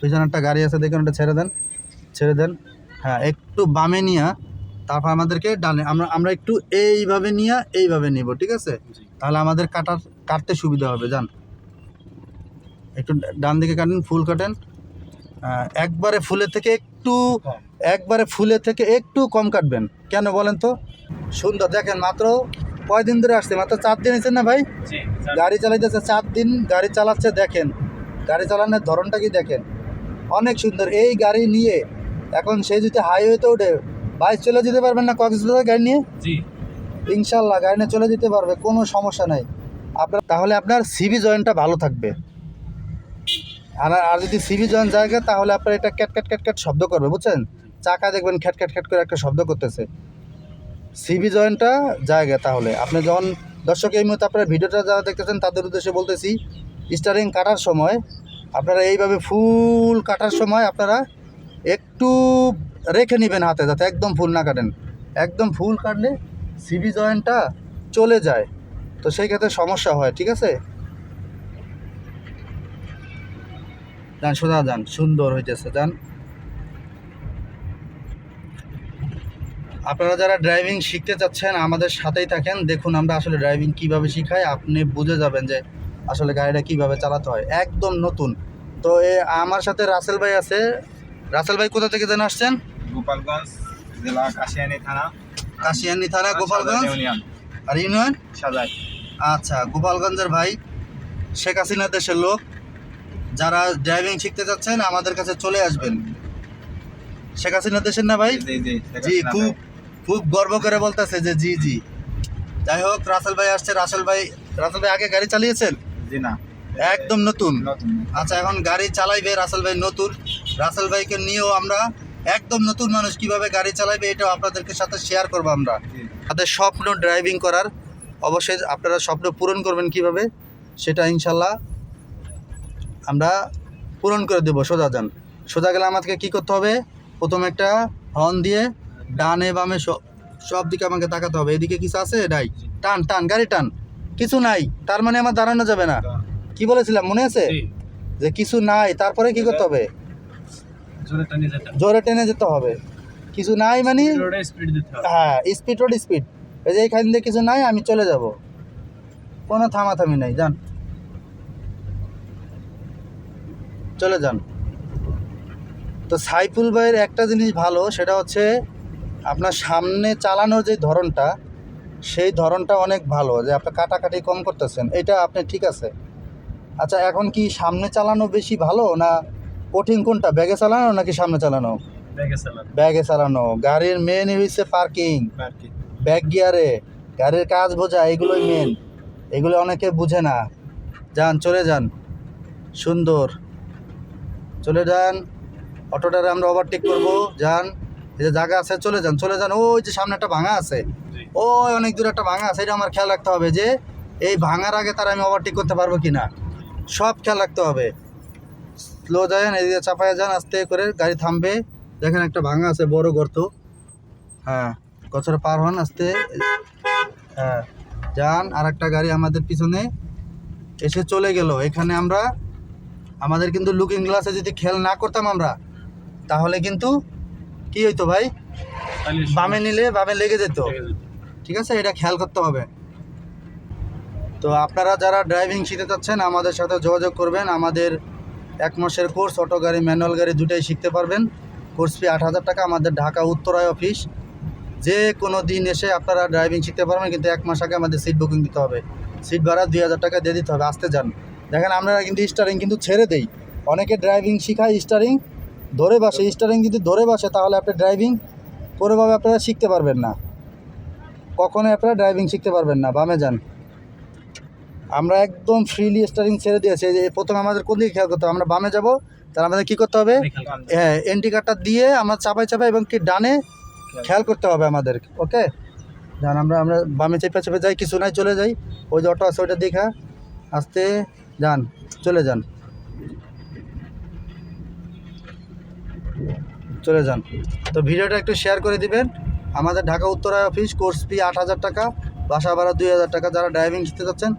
পিছনে একটা গাড়ি আছে দেখুন ওটা ছেড়ে দেন ছেড়ে দেন। হ্যাঁ একটু বামে নিয়ে তারপর আমাদেরকে ডানে আমরা আমরা একটু এইভাবে নিয়ে এইভাবে নিব ঠিক আছে? তাহলে আমাদের কাটার কাটতে সুবিধা হবে যান। একটু ডান দিকে কাটেন ফুল কাটেন। একবারে ফুলের থেকে একটু একবারে ফুলের থেকে একটু কম কাটবেন। কেন বলেন তো? সুন্দর দেখেন মাত্র কয়দিন ধরে আসছে মাত্র চার দিন এসেছেন না ভাই? গাড়ি চালাইতেছে চার দিন গাড়ি চালাচ্ছে দেখেন। গাড়ি চালানোর ধরনটা কি দেখেন? অনেক সুন্দর। এই গাড়ি নিয়ে এখন সে যদি হাইওয়েতে ওঠে বাইক চলে যেতে পারবেন না কক্সবাজার গাড়ি নিয়ে? জি। ইনশাল্লাহ গাড়ি নিয়ে চলে যেতে পারবে কোনো সমস্যা নাই। আপনার তাহলে আপনার সিবি জয়েন্টটা ভালো থাকবে। আর আর যদি সিবি জয়েন্ট জায়গা তাহলে আপনার এটা ক্যাট ক্যাট ক্যাট ক্যাট শব্দ করবে বুঝছেন? চাকা দেখবেন খ্যাট খ্যাট খ্যাট করে একটা শব্দ করতেছে। সিবি জয়েন্টটা জায়গা তাহলে। আপনি যখন দর্শক এই মুহূর্তে আপনার ভিডিওটা যারা দেখতেছেন তাদের উদ্দেশ্যে বলতেছি স্টারিং কাটার সময় আপনারা এইভাবে ফুল কাটার সময় আপনারা একটু রেখে নেবেন হাতে, যাতে একদম ফুল না কাটেন। একদম ফুল কাটলে সিবি জয়েন্টটা চলে যায়। তো সেই ক্ষেত্রে সমস্যা হয়, ঠিক আছে? যান, সোজা যান, সুন্দর হইতেছে, যান। আপনারা যারা ড্রাইভিং শিখতে চাচ্ছেন, আমাদের সাথেই থাকেন। দেখুন আমরা আসলে ড্রাইভিং কীভাবে শিখাই, আপনি বুঝে যাবেন যে আসলে গাড়িটা কীভাবে চালাতে হয়। একদম নতুন। তো এ আমার সাথে রাসেল ভাই আছে। রাসেল ভাই কোথা থেকে যেন আসছেন? গোপালগঞ্জ জেলা কাশিয়ানি থানা। কাশিয়ানি থানা গোপালগঞ্জ? আর ইউনিয়ন? সাজাই। আচ্ছা গোপালগঞ্জের ভাই শেখ হাসিনা দেশের লোক। যারা ড্রাইভিং শিখতে যাচ্ছেন আমাদের কাছে চলে আসবেন। শেখ হাসিনা দেশের না ভাই? জি খুব খুব গর্ব করে বলতেছে যে জি জি। যাই হোক রাসেল ভাই আসছে। রাসেল ভাই রাসেল ভাই আগে গাড়ি চালিয়েছেন? জি না। একদম নতুন। আচ্ছা এখন গাড়ি চালাইবে রাসেল ভাই নতুন। রাসেল ভাইকে নিয়েও আমরা একদম নতুন মানুষ কীভাবে গাড়ি চালাইবে এটাও আপনাদেরকে সাথে শেয়ার করব আমরা। তাদের স্বপ্ন ড্রাইভিং করার অবশ্যই আপনারা স্বপ্ন পূরণ করবেন কীভাবে সেটা ইনশাল্লাহ আমরা পূরণ করে দেবো সোজা যান। সোজা গেলে আমাদেরকে কী করতে হবে? প্রথমে একটা হর্ন দিয়ে ডানে বামে সব সব দিকে আমাকে তাকাতে হবে। এদিকে কিছু আছে? নাই টান টান গাড়ি টান। কিছু নাই তার মানে আমার দাঁড়ানো যাবে না। কি বলেছিলাম মনে আছে? যে কিছু নাই তারপরে কি করতে হবে? জোরে টানি যেতে হবে। কিছু নাই মানে হ্যাঁ স্পিড রোড স্পিড এই যে এখান দিয়ে কিছু নাই আমি চলে যাব। কোনো থামাথামি নাই যান। চলে যান। তো সাইফুল ভাইয়ের একটা জিনিস ভালো সেটা হচ্ছে আপনার সামনে চালানোর যে ধরনটা সেই ধরনটা অনেক ভালো যে আপনি কাটাকাটি কম করতেছেন। এটা আপনি ঠিক আছে। আচ্ছা এখন কি সামনে চালানো বেশি ভালো না কঠিন কোনটা? ব্যাগে চালানো নাকি সামনে চালানো? ব্যাগে চালানো। গাড়ির মেন হচ্ছে পার্কিং পার্কিং ব্যাক গিয়ারে। গাড়ির কাজ বোঝা এগুলোই মেন এগুলো অনেকে বুঝে না। যান চলে যান। সুন্দর। চলে যান। অটোটারে আমরা ওভারটেক করব। যান। এই যে জায়গা আছে চলে যান চলে যান ওই যে সামনে একটা ভাঙা আছে। ওই অনেক দূরে একটা ভাঙা আছে এটা আমার খেয়াল রাখতে হবে যে এই ভাঙার আগে তার আমি ওভারটেক করতে পারব কি না সব খেয়াল রাখতে হবে। স্লো যান এদিকে চাপায় যান আস্তে করে গাড়ি থামবে। দেখেন একটা ভাঙা আছে বড় গর্ত। হ্যাঁ গছরে পার হন আস্তে। হ্যাঁ যান আর একটা গাড়ি আমাদের পিছনে এসে চলে গেল। এখানে আমরা আমাদের কিন্তু লুকিং গ্লাসে যদি খেয়াল না করতাম আমরা তাহলে কিন্তু কি হইতো ভাই? বামে নিলে বামে লেগে যেত। ঠিক আছে এটা খেয়াল করতে হবে। তো আপনারা যারা ড্রাইভিং শিখতে চাচ্ছেন আমাদের সাথে যোগাযোগ করবেন। আমাদের এক মাসের কোর্স অটো গাড়ি ম্যানুয়াল গাড়ি দুটাই শিখতে পারবেন। কোর্স ফি আট হাজার টাকা আমাদের ঢাকা উত্তরায় অফিস যে কোনো দিন এসে আপনারা ড্রাইভিং শিখতে পারবেন কিন্তু এক মাস আগে আমাদের সিট বুকিং দিতে হবে। সিট ভাড়া দুই হাজার টাকা দিয়ে দিতে হবে আসতে যান। দেখেন আমরা কিন্তু স্টারিং কিন্তু ছেড়ে দেই। অনেকে ড্রাইভিং শিখায় স্টারিং ধরে বাসে স্টারিং যদি ধরে বসে তাহলে আপনি ড্রাইভিং কোনোভাবে আপনারা শিখতে পারবেন না। কখনোই আপনারা ড্রাইভিং শিখতে পারবেন না বামে যান। আমরা একদম ফ্রিলি স্টারিং ছেড়ে দিয়েছি যে প্রথমে আমাদের কোন দিকে খেয়াল করতে হবে? আমরা বামে যাব তাহলে আমাদের কী করতে হবে? হ্যাঁ এন্ট্রি কার্ডটা দিয়ে আমরা চাপাই চাপাই এবং কি ডানে খেয়াল করতে হবে আমাদের ওকে যান আমরা আমরা বামে চেপে চেপে যাই কিছু নাই চলে যাই। ওই যে অটো আছে ওইটা দেখা। আসতে যান চলে যান। চলে যান। তো ভিডিওটা একটু শেয়ার করে দিবেন। আমাদের ঢাকা উত্তরায় অফিস কোর্স ফি আট হাজার টাকা, বাসা ভাড়া দুই হাজার টাকা। যারা ড্রাইভিং শিখতে যাচ্ছেন,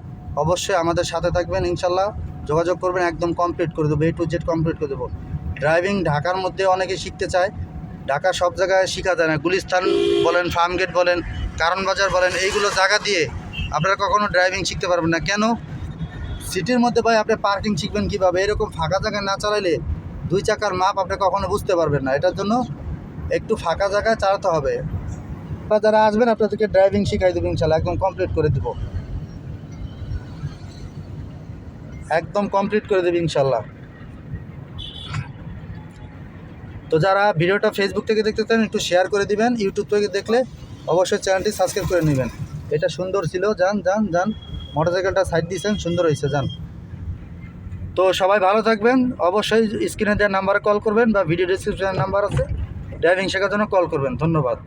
অবশ্যই আমাদের সাথে থাকবেন, ইনশাল্লাহ। যোগাযোগ করবেন, একদম কমপ্লিট করে দেবো এ টু জেড কমপ্লিট করে দেবো। ড্রাইভিং ঢাকার মধ্যে অনেকে শিখতে চায়। ঢাকা সব জায়গায় শেখা যায় না। গুলিস্তান বলেন, ফার্মগেট বলেন, কারণ বাজার বলেন, এইগুলো জায়গা দিয়ে আপনারা কখনো ড্রাইভিং শিখতে পারবেন না। কেন? সিটির মধ্যে ভাই আপনি পার্কিং শিখবেন কীভাবে? এরকম ফাঁকা জায়গায় না চালাইলে দুই চাকার মাপ আপনি কখনো বুঝতে পারবেন না। এটার জন্য একটু ফাঁকা জায়গায় চালাতে হবে। আপনারা যারা আসবেন, আপনাদেরকে ড্রাইভিং শিখাই দেবো ইনশাল্লাহ, একদম কমপ্লিট করে দেবো। একদম কমপ্লিট করে দেবে ইনশাল্লাহ। তো যারা ভিডিওটা ফেসবুক থেকে দেখতে চান, একটু শেয়ার করে দিবেন ইউটিউব থেকে দেখলে অবশ্যই চ্যানেলটি সাবস্ক্রাইব করে নেবেন। এটা সুন্দর ছিল, যান যান যান। মোটরসাইকেলটা সাইড দিয়েছেন সুন্দর হয়েছে যান। তো সবাই ভালো থাকবেন। অবশ্যই স্ক্রিনে দেওয়ার নাম্বারে কল করবেন বা ভিডিও ডিসক্রিপশনের নাম্বার আছে। ড্রাইভিং শেখার জন্য কল করবেন। ধন্যবাদ।